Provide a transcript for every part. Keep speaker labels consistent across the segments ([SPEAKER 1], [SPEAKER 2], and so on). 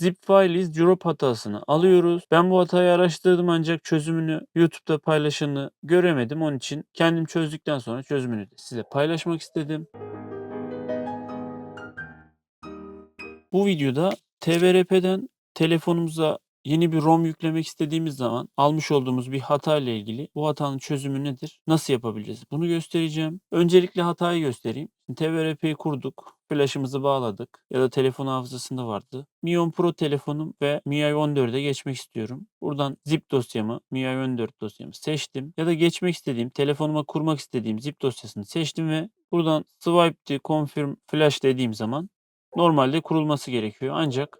[SPEAKER 1] zip file is drop hatasını alıyoruz. Ben bu hatayı araştırdım ancak çözümünü YouTube'da paylaşanı göremedim. Onun için kendim çözdükten sonra çözümünü de size paylaşmak istedim. Bu videoda TVRP'den telefonumuza yeni bir ROM yüklemek istediğimiz zaman almış olduğumuz bir hata ile ilgili bu hatanın çözümü nedir? Nasıl yapabiliriz? Bunu göstereceğim. Öncelikle hatayı göstereyim. TVRP'yi kurduk. Flaşımızı bağladık. Ya da telefon hafızasında vardı. Mi 10 Pro telefonum ve MIUI 14'e geçmek istiyorum. Buradan zip dosyamı, MIUI 14 dosyamı seçtim. Ya da geçmek istediğim, telefonuma kurmak istediğim zip dosyasını seçtim ve buradan swipe to confirm flash dediğim zaman normalde kurulması gerekiyor. Ancak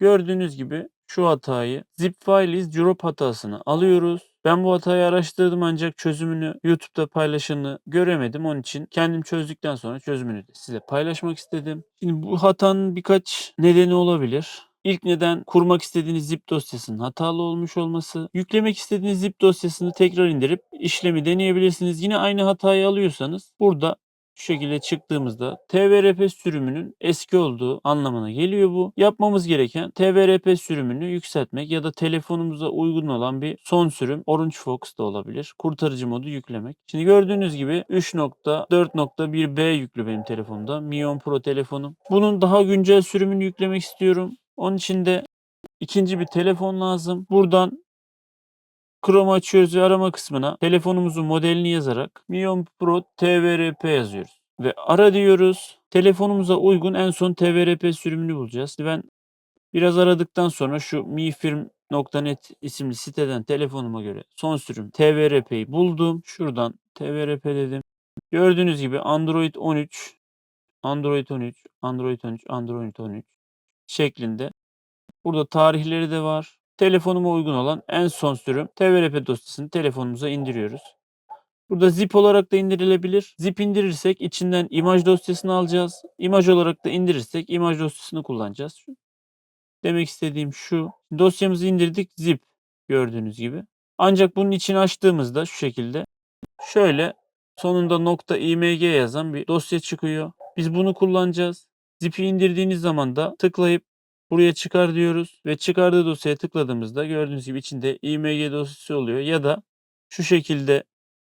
[SPEAKER 1] gördüğünüz gibi şu hatayı zip file is drop hatasını alıyoruz. Ben bu hatayı araştırdım ancak çözümünü YouTube'da paylaşanı göremedim. Onun için kendim çözdükten sonra çözümünü de size paylaşmak istedim. Şimdi bu hatanın birkaç nedeni olabilir. İlk neden kurmak istediğiniz zip dosyasının hatalı olmuş olması. Yüklemek istediğiniz zip dosyasını tekrar indirip işlemi deneyebilirsiniz. Yine aynı hatayı alıyorsanız burada şu şekilde çıktığımızda TVRP sürümünün eski olduğu anlamına geliyor bu. Yapmamız gereken TVRP sürümünü yükseltmek ya da telefonumuza uygun olan bir son sürüm Orange Fox da olabilir. Kurtarıcı modu yüklemek. Şimdi gördüğünüz gibi 3.4.1b yüklü benim telefonumda. Mi 10 Pro telefonum. Bunun daha güncel sürümünü yüklemek istiyorum. Onun için de ikinci bir telefon lazım. Buradan Chrome açıyoruz ve arama kısmına telefonumuzun modelini yazarak Mi 10 Pro TVRP yazıyoruz. Ve ara diyoruz. Telefonumuza uygun en son TVRP sürümünü bulacağız. Ben biraz aradıktan sonra şu mifirm.net isimli siteden telefonuma göre son sürüm TVRP'yi buldum. Şuradan TVRP dedim. Gördüğünüz gibi Android 13, Android 13, Android 13, Android 13 şeklinde. Burada tarihleri de var telefonuma uygun olan en son sürüm TVRP dosyasını telefonumuza indiriyoruz. Burada zip olarak da indirilebilir. Zip indirirsek içinden imaj dosyasını alacağız. İmaj olarak da indirirsek imaj dosyasını kullanacağız. Demek istediğim şu. Dosyamızı indirdik zip gördüğünüz gibi. Ancak bunun içini açtığımızda şu şekilde şöyle sonunda nokta .img yazan bir dosya çıkıyor. Biz bunu kullanacağız. Zip'i indirdiğiniz zaman da tıklayıp Buraya çıkar diyoruz ve çıkardığı dosyaya tıkladığımızda gördüğünüz gibi içinde img dosyası oluyor ya da şu şekilde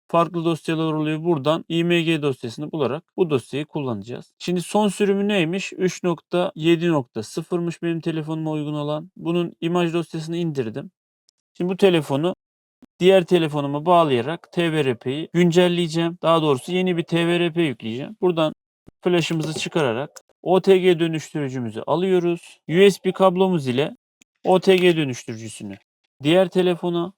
[SPEAKER 1] farklı dosyalar oluyor. Buradan img dosyasını bularak bu dosyayı kullanacağız. Şimdi son sürümü neymiş? 3.7.0'mış benim telefonuma uygun olan. Bunun imaj dosyasını indirdim. Şimdi bu telefonu diğer telefonuma bağlayarak TVRP'yi güncelleyeceğim. Daha doğrusu yeni bir TVRP yükleyeceğim. Buradan flash'ımızı çıkararak OTG dönüştürücümüzü alıyoruz. USB kablomuz ile OTG dönüştürücüsünü diğer telefona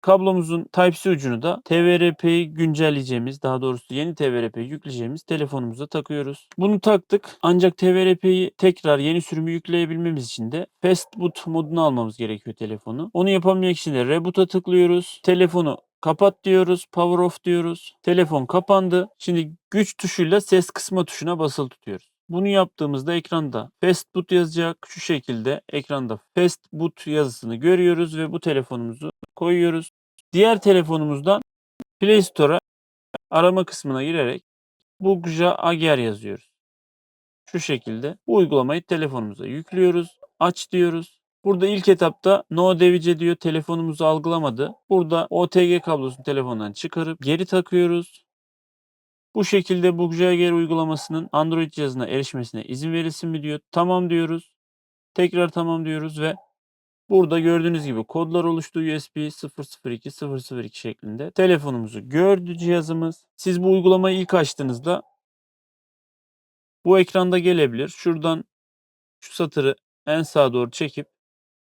[SPEAKER 1] kablomuzun Type-C ucunu da TVRP'yi güncelleyeceğimiz, daha doğrusu yeni TVRP'yi yükleyeceğimiz telefonumuza takıyoruz. Bunu taktık ancak TVRP'yi tekrar yeni sürümü yükleyebilmemiz için de Fast Boot modunu almamız gerekiyor telefonu. Onu yapabilmek için de Reboot'a tıklıyoruz. Telefonu Kapat diyoruz. Power off diyoruz. Telefon kapandı. Şimdi güç tuşuyla ses kısma tuşuna basılı tutuyoruz. Bunu yaptığımızda ekranda Fast Boot yazacak. Şu şekilde ekranda Fast Boot yazısını görüyoruz ve bu telefonumuzu koyuyoruz. Diğer telefonumuzdan Play Store'a arama kısmına girerek Bugja Ager yazıyoruz. Şu şekilde bu uygulamayı telefonumuza yüklüyoruz. Aç diyoruz. Burada ilk etapta no device diyor telefonumuzu algılamadı. Burada OTG kablosunu telefondan çıkarıp geri takıyoruz. Bu şekilde Bugjager uygulamasının Android cihazına erişmesine izin verilsin mi diyor. Tamam diyoruz. Tekrar tamam diyoruz ve burada gördüğünüz gibi kodlar oluştu USB 002 002 şeklinde. Telefonumuzu gördü cihazımız. Siz bu uygulamayı ilk açtığınızda bu ekranda gelebilir. Şuradan şu satırı en sağa doğru çekip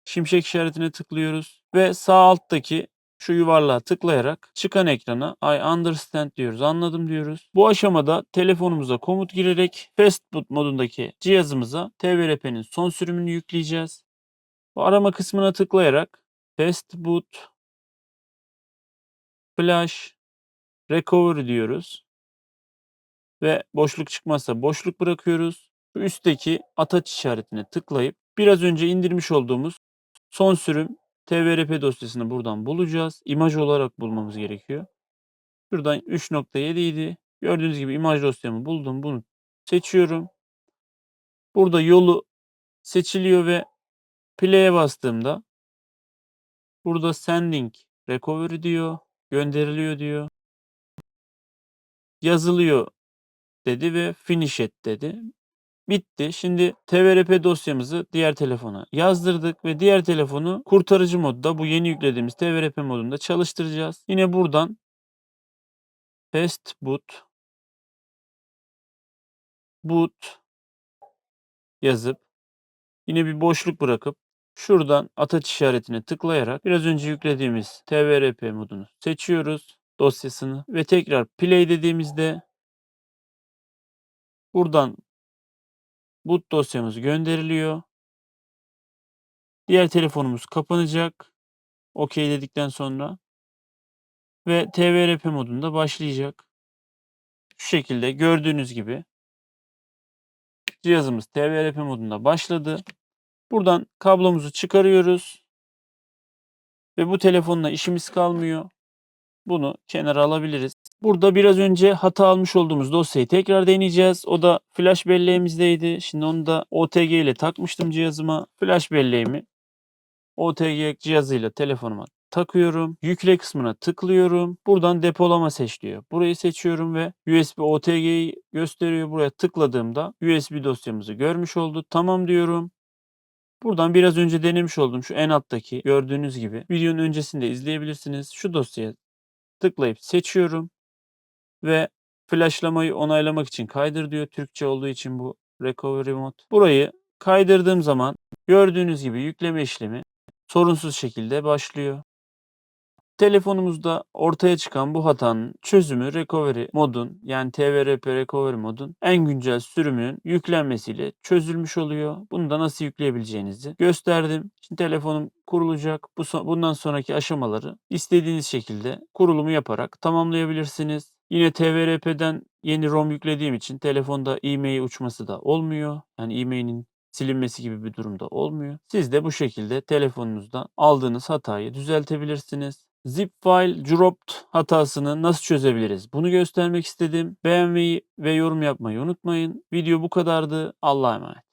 [SPEAKER 1] şimşek işaretine tıklıyoruz ve sağ alttaki şu yuvarlığa tıklayarak çıkan ekrana I understand diyoruz. Anladım diyoruz. Bu aşamada telefonumuza komut girerek fast boot modundaki cihazımıza TVRP'nin son sürümünü yükleyeceğiz. Bu arama kısmına tıklayarak fast boot flash recovery diyoruz. Ve boşluk çıkmazsa boşluk bırakıyoruz. Üstteki ataç işaretine tıklayıp biraz önce indirmiş olduğumuz Son sürüm TVRP dosyasını buradan bulacağız. İmaj olarak bulmamız gerekiyor. Şuradan 3.7 idi. Gördüğünüz gibi imaj dosyamı buldum. Bunu seçiyorum. Burada yolu seçiliyor ve play'e bastığımda burada sending recovery diyor. Gönderiliyor diyor. Yazılıyor dedi ve finish et dedi. Bitti. Şimdi TVRP dosyamızı diğer telefona yazdırdık ve diğer telefonu kurtarıcı modda bu yeni yüklediğimiz TVRP modunda çalıştıracağız. Yine buradan test boot boot yazıp yine bir boşluk bırakıp şuradan ataç işaretine tıklayarak biraz önce yüklediğimiz TVRP modunu seçiyoruz dosyasını ve tekrar play dediğimizde buradan boot dosyamız gönderiliyor. Diğer telefonumuz kapanacak. OK dedikten sonra ve TVRP modunda başlayacak. Şu şekilde gördüğünüz gibi cihazımız TVRP modunda başladı. Buradan kablomuzu çıkarıyoruz. Ve bu telefonla işimiz kalmıyor. Bunu kenara alabiliriz. Burada biraz önce hata almış olduğumuz dosyayı tekrar deneyeceğiz. O da flash belleğimizdeydi. Şimdi onu da OTG ile takmıştım cihazıma. Flash belleğimi OTG cihazıyla telefonuma takıyorum. Yükle kısmına tıklıyorum. Buradan depolama seç diyor. Burayı seçiyorum ve USB OTG'yi gösteriyor. Buraya tıkladığımda USB dosyamızı görmüş oldu. Tamam diyorum. Buradan biraz önce denemiş olduğum şu en alttaki gördüğünüz gibi videonun öncesinde izleyebilirsiniz. Şu dosyaya tıklayıp seçiyorum ve flashlamayı onaylamak için kaydır diyor. Türkçe olduğu için bu recovery mod. Burayı kaydırdığım zaman gördüğünüz gibi yükleme işlemi sorunsuz şekilde başlıyor. Telefonumuzda ortaya çıkan bu hatanın çözümü recovery modun yani TVRP recovery modun en güncel sürümünün yüklenmesiyle çözülmüş oluyor. Bunu da nasıl yükleyebileceğinizi gösterdim. Şimdi telefonum kurulacak. Bu so- bundan sonraki aşamaları istediğiniz şekilde kurulumu yaparak tamamlayabilirsiniz. Yine TVRP'den yeni ROM yüklediğim için telefonda e-mail uçması da olmuyor. Yani e-mail'in silinmesi gibi bir durumda olmuyor. Siz de bu şekilde telefonunuzdan aldığınız hatayı düzeltebilirsiniz. Zip file dropped hatasını nasıl çözebiliriz? Bunu göstermek istedim. Beğenmeyi ve yorum yapmayı unutmayın. Video bu kadardı. Allah'a emanet.